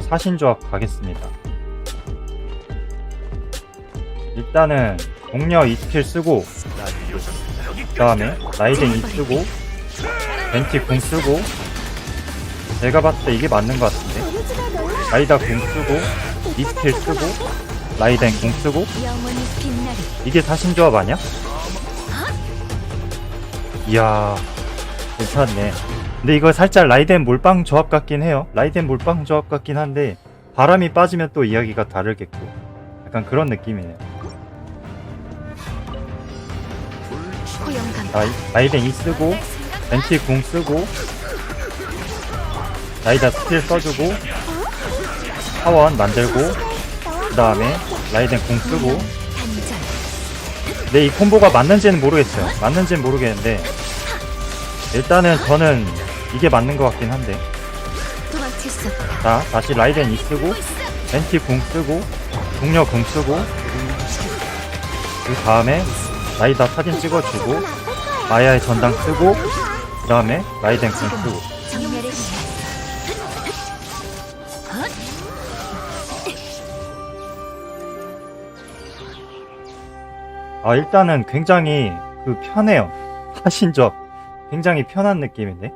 사신조합 가겠습니다. 일단은 공녀 2스킬 쓰고 그 다음에 라이덴 2 쓰고 벤티 궁 쓰고 제가 봤을 때 이게 맞는 것 같은데 라이다 궁 쓰고 2스킬 쓰고 라이덴 궁 쓰고 이게 사신조합 아니야? 이야 괜찮네 근데 이거 살짝 라이덴 몰빵 조합 같긴 해요. 라이덴 몰빵 조합 같긴 한데 바람이 빠지면 또 이야기가 다르겠고 약간 그런 느낌이네요. 라이, 라이덴 2 쓰고 벤티 궁 쓰고 라이다 스킬 써주고 사원 만들고 그 다음에 라이덴 궁 쓰고. 근데 이 콤보가 맞는지는 모르겠어요. 맞는지는 모르겠는데 일단은 저는 이게 맞는 것 같긴 한데. 자 다시 라이덴 이 쓰고 벤티 궁 쓰고 동력 궁 쓰고 그 다음에 라이다 사진 찍어주고 마야의 전당 쓰고 그 다음에 라이덴 궁 쓰고. 아 일단은 굉장히 그 편해요. 사신적. 굉장히 편한 느낌인데